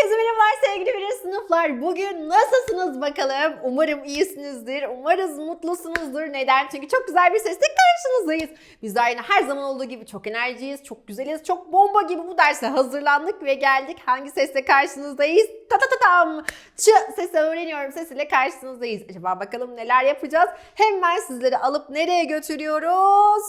Herkese merhabalar sevgili birinci sınıflar. Bugün nasılsınız bakalım? Umarım iyisinizdir. Umarız mutlusunuzdur. Neden? Çünkü çok güzel bir sesle karşınızdayız. Biz de aynı her zaman olduğu gibi çok enerjiyiz, çok güzeliz, çok bomba gibi bu derse hazırlandık ve geldik. Hangi sesle karşınızdayız? Ta ta ta tam. Ç sesi öğreniyorum sesiyle karşınızdayız. Acaba bakalım neler yapacağız? Hemen sizleri alıp nereye götürüyoruz?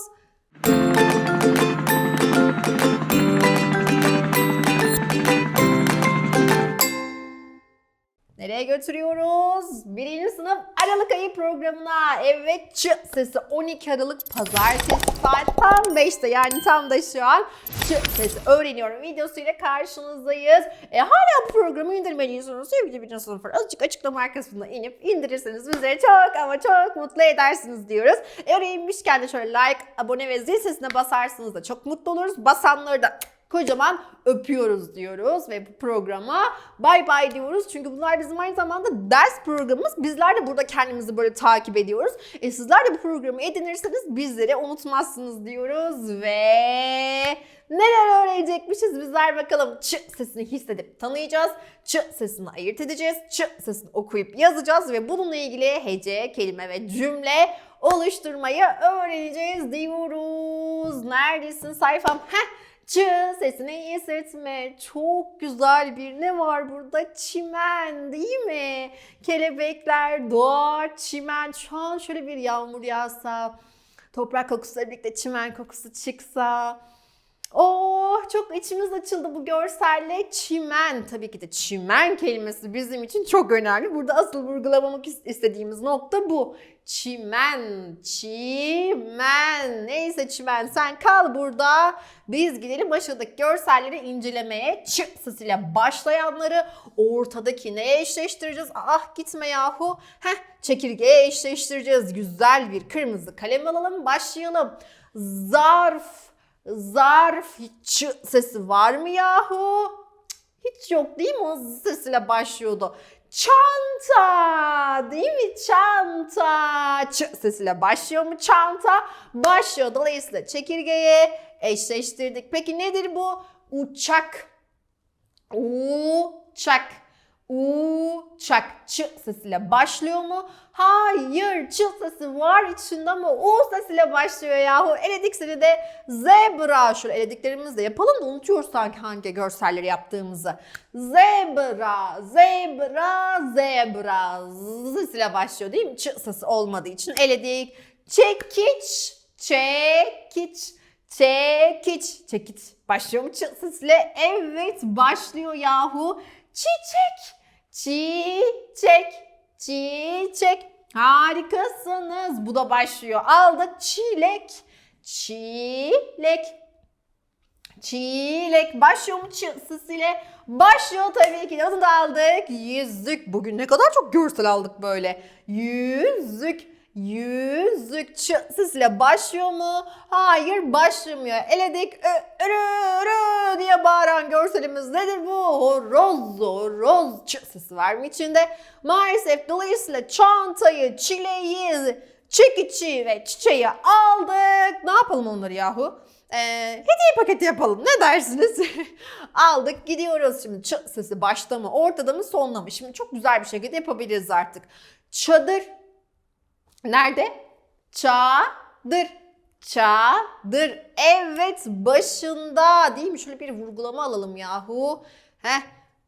Nereye götürüyoruz? Birinci sınıf Aralık ayı programına. Evet çı sesi 12 Aralık pazartesi saat tam 5'te yani tam da şu an çı sesi öğreniyorum videosuyla karşınızdayız. E, hala bu programı indirmeliysiniz sevgili birinci sınıflar. Azıcık açıklama kısmına inip indirirseniz bizleri çok ama çok mutlu edersiniz diyoruz. E, oraya inmişken de şöyle like, abone ve zil sesine basarsınız da çok mutlu oluruz. Basanları da kocaman öpüyoruz diyoruz ve bu programa bay bay diyoruz. Çünkü bunlar bizim aynı zamanda ders programımız. Bizler de burada kendimizi böyle takip ediyoruz. E sizler de bu programı edinirseniz bizleri unutmazsınız diyoruz ve neler öğrenecekmişiz bizler bakalım. Ç sesini hissedip tanıyacağız. Ç sesini ayırt edeceğiz. Ç sesini okuyup yazacağız ve bununla ilgili hece, kelime ve cümle oluşturmayı öğreneceğiz diyoruz. Neredesin sayfam? Heh. Çı sesini hissetme. Çok güzel bir ne var burada? Çimen değil mi? Kelebekler, doğa, çimen. Şu an şöyle bir yağmur yağsa, toprak kokusuyla birlikte çimen kokusu çıksa. Oh çok içimiz açıldı bu görselle. Çimen tabii ki de çimen kelimesi bizim için çok önemli. Burada asıl vurgulamak istediğimiz nokta bu. Çimen, çimen. Neyse çimen sen kal burada. Biz gidelim aşağıdaki görselleri incelemeye. Ç sesiyle başlayanları ortadaki neye eşleştireceğiz? Ah gitme yahu. Heh çekirgeye eşleştireceğiz. Güzel bir kırmızı kalem alalım. Başlayalım. Zarf, zarf hiç sesi var mı yahu? Hiç yok değil mi? O sesiyle başlıyordu. Çanta değil mi? Çanta. Ç sesiyle başlıyor mu? Çanta başlıyor. Dolayısıyla çekirgeye eşleştirdik. Peki nedir bu? Uçak. Uçak. Uçak. Ç sesiyle başlıyor mu? Hayır. Ç sesi var içinde ama U sesiyle başlıyor yahu. Eledik de zebra. Şöyle elediklerimizi de yapalım da unutuyoruz sanki hangi görselleri yaptığımızı. Zebra, zebra, zebra. Z sesiyle başlıyor değil mi? Ç sesi olmadığı için eledik. Çekiç, çekiç. Çekiç. Çekiç. Başlıyor mu ç sesiyle? Evet başlıyor yahu. Çiçek. Çiçek. Çiçek. Harikasınız. Bu da başlıyor. Aldık çilek. Çilek. Çilek. Başlıyor mu sesiyle? Başlıyor tabii ki. Onu da aldık. Yüzük. Bugün ne kadar çok görsel aldık böyle. Yüzük. Yüzük sesiyle başlıyor mu? Hayır başlamıyor. Eledik ö, örü, örü diye bağıran görselimiz nedir bu? Horoz, horoz ç sesi var mı içinde? Maalesef dolayısıyla çantayı, çileği, çekiçi ve çiçeği aldık. Ne yapalım onları yahu? Ee, hediye paketi yapalım. Ne dersiniz? Aldık gidiyoruz şimdi. Ç sesi başta mı, ortada mı, sonda mı? Şimdi çok güzel bir şekilde yapabiliriz artık. Çadır Nerede? Çadır. Çadır. Evet başında değil mi? Şöyle bir vurgulama alalım yahu. Heh.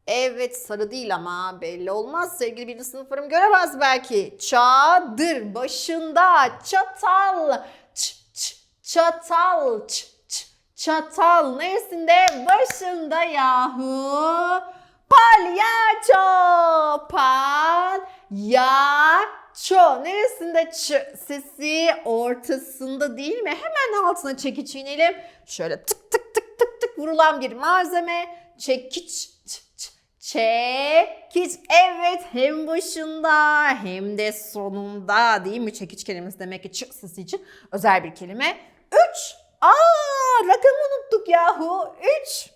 Evet sarı değil ama belli olmaz. Sevgili birinci sınıflarım göremez belki. Çadır başında çatal. Ç, ç, çatal. Ç, ç, çatal. Neresinde? Başında yahu. Palyaço. Palyaço. Neresinde ç sesi? Ortasında değil mi? Hemen altına çekiç inelim. Şöyle tık tık tık tık tık vurulan bir malzeme. Çekiç. ç, ç, Çekiç. Evet hem başında hem de sonunda değil mi? Çekiç kelimesi demek ki ç sesi için özel bir kelime. 3. Aa rakamı unuttuk yahu. 3.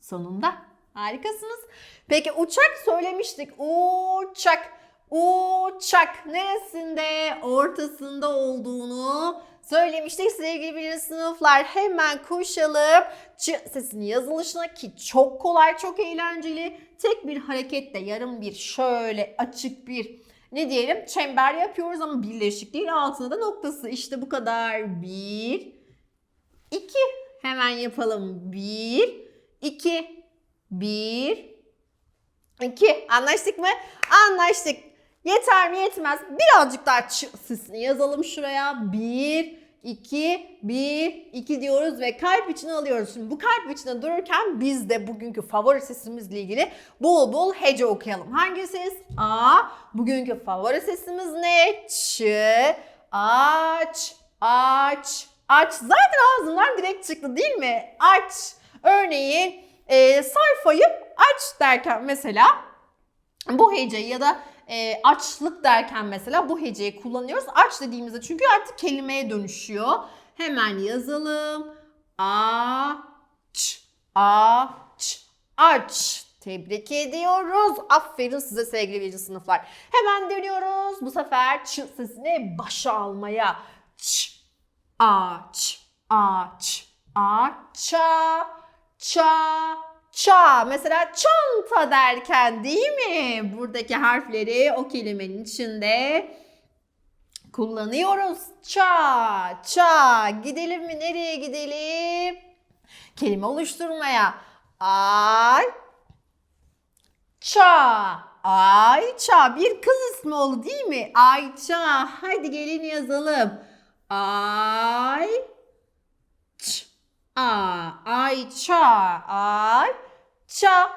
Sonunda. Harikasınız. Peki uçak söylemiştik. Uçak. Uçak neresinde ortasında olduğunu söylemiştik sevgili birinci sınıflar. Hemen koşalım. Ç sesinin yazılışına ki çok kolay, çok eğlenceli. Tek bir hareketle yarım bir şöyle açık bir ne diyelim çember yapıyoruz ama birleşik değil altında da noktası. İşte bu kadar. Bir, iki. Hemen yapalım. Bir, iki, bir, iki. Anlaştık mı? Anlaştık. Yeter mi yetmez. Birazcık daha sesini yazalım şuraya. Bir, iki, bir, iki diyoruz ve kalp içine alıyoruz. Şimdi bu kalp içine dururken biz de bugünkü favori sesimizle ilgili bol bol hece okuyalım. Hangi ses? A. Bugünkü favori sesimiz ne? Ç. Aç, aç, aç. Zaten ağzımdan direkt çıktı değil mi? Aç. Örneğin e, sayfayı aç derken mesela bu heceyi ya da e, açlık derken mesela bu heceyi kullanıyoruz. Aç dediğimizde çünkü artık kelimeye dönüşüyor. Hemen yazalım. Aç, aç, aç. Tebrik ediyoruz. Aferin size sevgili birinci sınıflar. Hemen dönüyoruz. Bu sefer ç sesini başa almaya. Ç, aç, aç, aça, ça, ça. Mesela çanta derken değil mi? Buradaki harfleri o kelimenin içinde kullanıyoruz. Ça, ça. Gidelim mi? Nereye gidelim? Kelime oluşturmaya. Ay, ça. Ayça. Bir kız ismi oldu değil mi? Ayça. Hadi gelin yazalım. Ay, ç, a, Ayça. Ayça.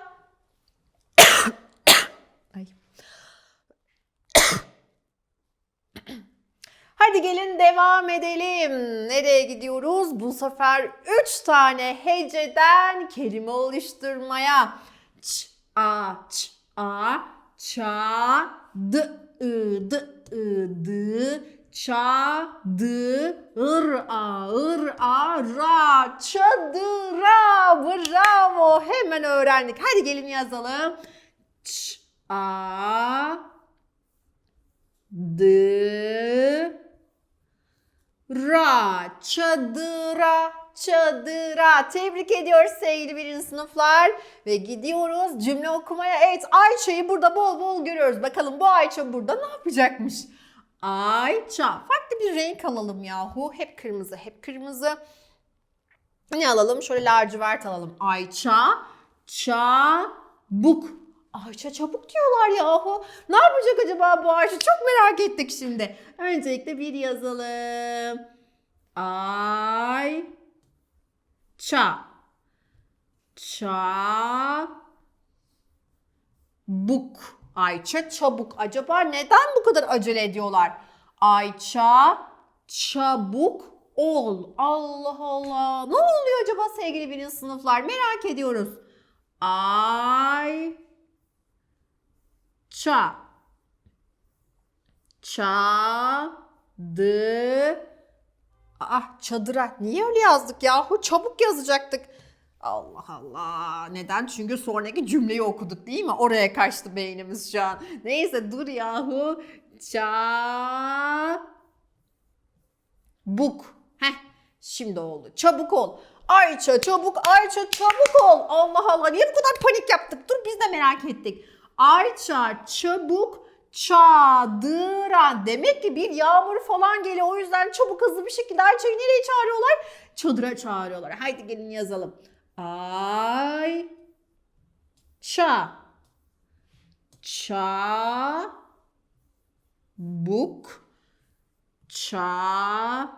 Ay. Hadi gelin devam edelim. Nereye gidiyoruz? Bu sefer 3 tane heceden kelime oluşturmaya. Ç, a, ç, a, ça, d, ı, d, ı, d, ça, d, ır, a, ır, a, ra, çadıra. Bravo. Hemen öğrendik. Hadi gelin yazalım. Ç, a, d, Ra, çadıra, çadıra. Tebrik ediyoruz sevgili birinci sınıflar. Ve gidiyoruz cümle okumaya. Evet Ayça'yı burada bol bol görüyoruz. Bakalım bu Ayça burada ne yapacakmış? Ayça. Farklı bir renk alalım yahu. Hep kırmızı, hep kırmızı. Ne alalım? Şöyle lacivert alalım. Ayça, çabuk. Ayça çabuk diyorlar yahu. Ne yapacak acaba bu Ayça? Çok merak ettik şimdi. Öncelikle bir yazalım. Ay ça ça buk Ayça çabuk. Acaba neden bu kadar acele ediyorlar? Ayça çabuk ol. Allah Allah. Ne oluyor acaba sevgili birinci sınıflar? Merak ediyoruz. Ay ça ça Ah çadıra niye öyle yazdık yahu çabuk yazacaktık. Allah Allah. Neden? Çünkü sonraki cümleyi okuduk değil mi? Oraya kaçtı beynimiz şu an. Neyse dur yahu. Ça buk. Heh şimdi oldu. Çabuk ol. Ayça çabuk Ayça çabuk ol. Allah Allah niye bu kadar panik yaptık? Dur biz de merak ettik. Ayça çabuk çadıra. Demek ki bir yağmur falan geliyor. O yüzden çabuk hızlı bir şekilde Ayça'yı nereye çağırıyorlar? Çadıra çağırıyorlar. Haydi gelin yazalım. Ay ça ça buk ça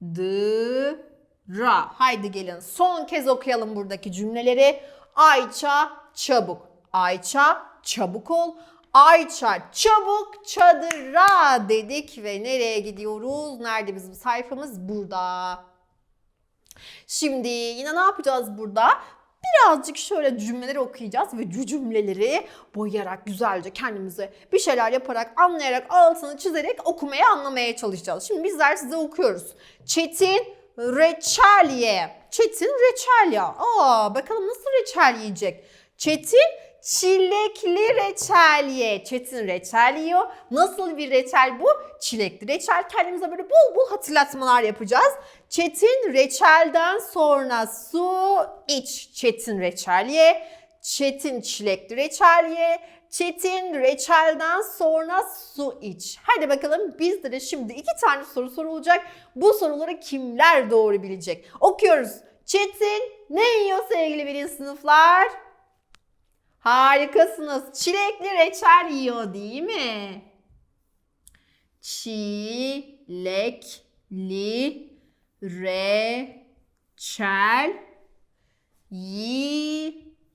dı ra. Haydi gelin son kez okuyalım buradaki cümleleri. Ayça çabuk. Ayça çabuk ol. Ayça çabuk çadıra dedik ve nereye gidiyoruz? Nerede bizim sayfamız? Burada. Şimdi yine ne yapacağız burada? Birazcık şöyle cümleleri okuyacağız ve bu cümleleri boyayarak güzelce kendimize bir şeyler yaparak, anlayarak, altını çizerek okumaya, anlamaya çalışacağız. Şimdi bizler size okuyoruz. Çetin reçel ye. Çetin reçel ya. Aa, bakalım nasıl reçel yiyecek? Çetin çilekli reçel ye. Çetin reçel yiyor. Nasıl bir reçel bu? Çilekli reçel. Kendimize böyle bol bol hatırlatmalar yapacağız. Çetin reçelden sonra su iç. Çetin reçel. Çetin çilekli reçel. Çetin reçelden sonra su iç. Hadi bakalım bizde de şimdi iki tane soru sorulacak. Bu soruları kimler doğru bilecek? Okuyoruz. Çetin ne yiyor sevgili birinci sınıflar? Harikasınız. Çilekli reçel yiyor değil mi? Çilekli reçel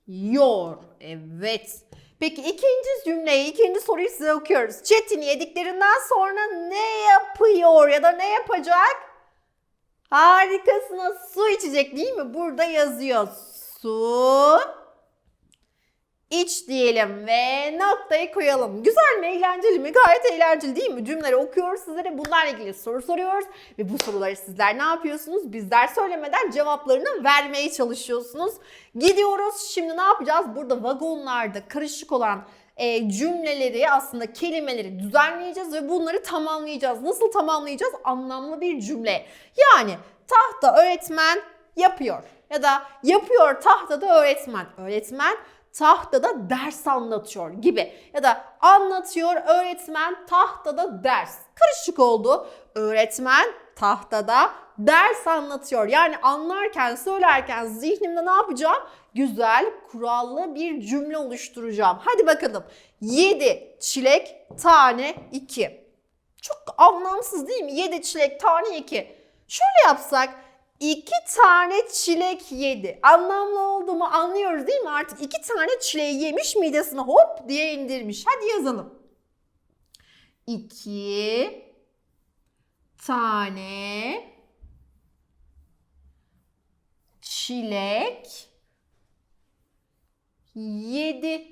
yiyor. Evet. Peki ikinci cümleyi, ikinci soruyu size okuyoruz. Çetin yediklerinden sonra ne yapıyor ya da ne yapacak? Harikasınız. Su içecek değil mi? Burada yazıyor. Su iç diyelim ve noktayı koyalım. Güzel mi? Eğlenceli mi? Gayet eğlenceli değil mi? Cümleleri okuyoruz sizlere. Bunlarla ilgili soru soruyoruz. Ve bu soruları sizler ne yapıyorsunuz? Bizler söylemeden cevaplarını vermeye çalışıyorsunuz. Gidiyoruz. Şimdi ne yapacağız? Burada vagonlarda karışık olan e, cümleleri aslında kelimeleri düzenleyeceğiz ve bunları tamamlayacağız. Nasıl tamamlayacağız? Anlamlı bir cümle. Yani tahta öğretmen yapıyor ya da yapıyor tahtada öğretmen. Öğretmen tahtada ders anlatıyor gibi ya da anlatıyor öğretmen tahtada ders. Karışık oldu. Öğretmen tahtada ders anlatıyor. Yani anlarken, söylerken zihnimde ne yapacağım? Güzel, kurallı bir cümle oluşturacağım. Hadi bakalım. 7 çilek tane 2. Çok anlamsız değil mi? 7 çilek tane 2. Şöyle yapsak iki tane çilek yedi. Anlamlı olduğumu anlıyoruz değil mi? Artık iki tane çileği yemiş midesine hop diye indirmiş. Hadi yazalım. İki tane çilek yedi.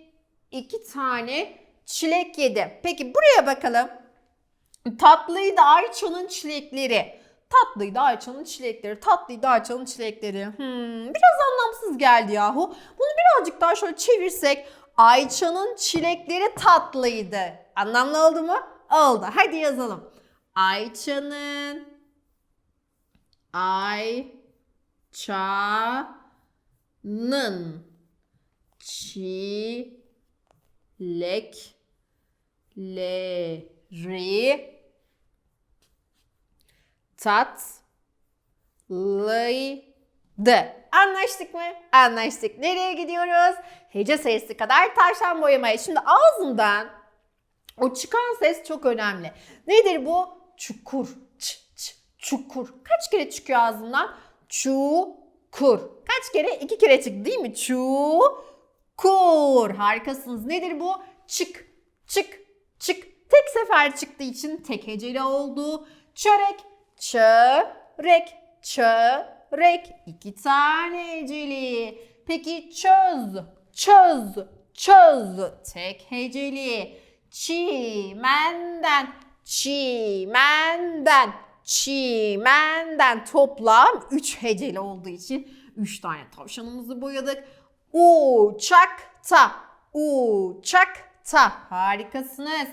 İki tane çilek yedi. Peki buraya bakalım. Tatlıydı Ayça'nın çilekleri. Tatlıydı Ayça'nın çilekleri. Tatlıydı Ayça'nın çilekleri. Hmm, biraz anlamsız geldi yahu. Bunu birazcık daha şöyle çevirsek. Ayça'nın çilekleri tatlıydı. Anlamlı oldu mu? Oldu. Hadi yazalım. Ayça'nın Ayça'nın çilekleri tatlıydı. Anlaştık mı? Anlaştık. Nereye gidiyoruz? Hece sayısı kadar tavşan boyamaya. Şimdi ağzımdan o çıkan ses çok önemli. Nedir bu? Çukur. Ç, ç, çukur. Kaç kere çıkıyor ağzımdan? Çukur. Kaç kere? İki kere çıktı değil mi? Çukur. Harikasınız. Nedir bu? Çık, çık, çık. Tek sefer çıktığı için tek heceli oldu. Çörek, çörek, çörek. İki tane heceli. Peki çöz, çöz, çöz. Tek heceli. Çimenden, çimenden, çimenden. Toplam 3 heceli olduğu için 3 tane tavşanımızı boyadık. Uçakta, uçakta. Harikasınız.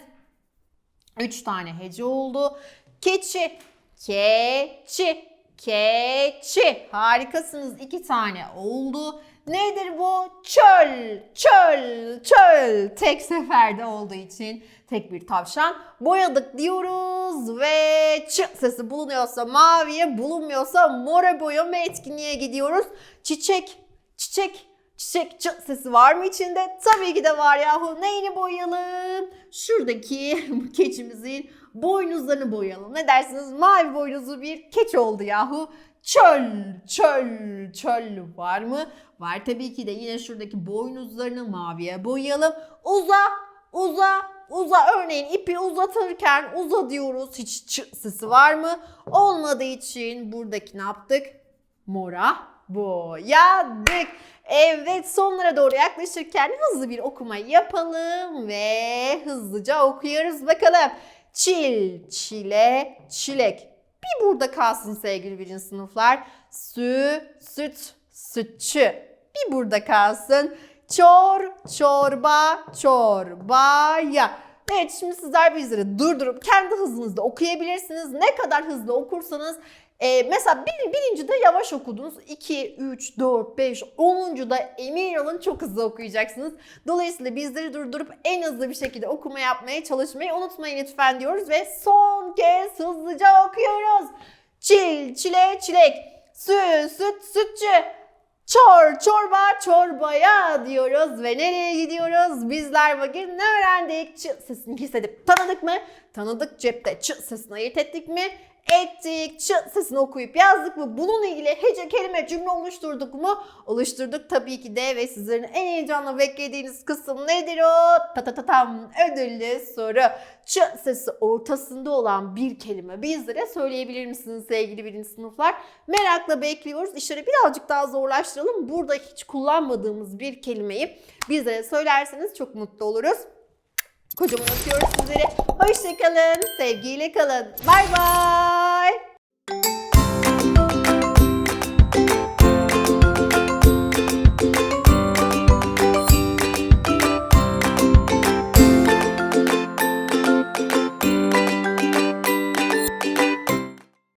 3 tane hece oldu. Keçi, keçi, keçi. Harikasınız. 2 tane oldu. Nedir bu? Çöl, çöl, çöl. Tek seferde olduğu için tek bir tavşan boyadık diyoruz ve ç sesi bulunuyorsa maviye, bulunmuyorsa mora boyama etkinliğe gidiyoruz. Çiçek, çiçek, çiçek ç sesi var mı içinde? Tabii ki de var yahu. Neyini boyayalım? Şuradaki keçimizin boynuzlarını boyayalım. Ne dersiniz? Mavi boynuzlu bir keçi oldu yahu. Çöl, çöl, çöl var mı? Var tabii ki de yine şuradaki boynuzlarını maviye boyayalım. Uza, uza, uza. Örneğin ipi uzatırken uza diyoruz. Hiç ç sesi var mı? Olmadığı için buradaki ne yaptık? Mora boyadık. Evet sonlara doğru yaklaşırken hızlı bir okuma yapalım ve hızlıca okuyoruz bakalım. Çil, çile, çilek. Bir burada kalsın sevgili birinci sınıflar. Sü, süt, sütçü. Bir burada kalsın. Çor, çorba, çorbaya. Evet şimdi sizler bizleri durdurup kendi hızınızda okuyabilirsiniz. Ne kadar hızlı okursanız e, mesela bir, birinci de yavaş okudunuz. 2, 3, 4, 5, 10. da emin olun çok hızlı okuyacaksınız. Dolayısıyla bizleri durdurup en hızlı bir şekilde okuma yapmaya çalışmayı unutmayın lütfen diyoruz. Ve son kez hızlıca okuyoruz. Çil, çile, çilek. Süt, süt, sütçü. Çor, çorba, çorbaya diyoruz ve nereye gidiyoruz? Bizler bugün ne öğrendik? Ç sesini hissedip tanıdık mı? Tanıdık cepte ç sesini ayırt ettik mi? Ettik. Ç sesini okuyup yazdık mı? Bununla ilgili hece kelime cümle oluşturduk mu? Oluşturduk tabii ki de ve sizlerin en heyecanla beklediğiniz kısım nedir o? Ta ta ta tam ödüllü soru. Ç sesi ortasında olan bir kelime bizlere söyleyebilir misiniz sevgili birinci sınıflar? Merakla bekliyoruz. İşleri birazcık daha zorlaştıralım. Burada hiç kullanmadığımız bir kelimeyi bizlere söylerseniz çok mutlu oluruz. Kocaman öpüyoruz sizleri. Hoşçakalın. Sevgiyle kalın. Bay bay.